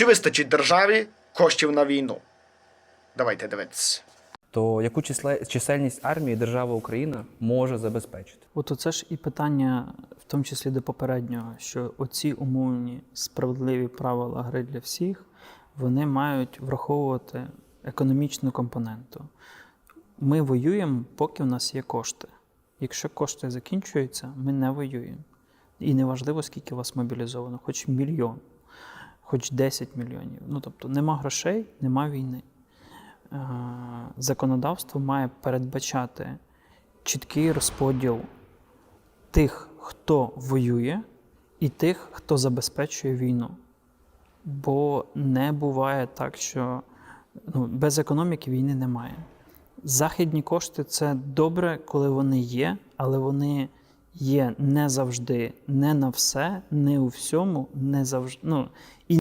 Чи вистачить державі коштів на війну? Давайте дивитися. То яку чисельність армії держава Україна може забезпечити? От оце ж і питання, в тому числі до попереднього, що оці умовні справедливі правила гри для всіх, вони мають враховувати економічну компоненту. Ми воюємо, поки в нас є кошти. Якщо кошти закінчуються, ми не воюємо. І неважливо, скільки вас мобілізовано, хоч мільйон, хоч 10 мільйонів. Ну тобто нема грошей, нема війни. Е, Законодавство має передбачати чіткий розподіл тих, хто воює, і тих, хто забезпечує війну. Бо не буває так, що ну, без економіки війни немає. Західні кошти це добре, коли вони є, але вони є не завжди, не на все, не у всьому, не завжди. Ну, і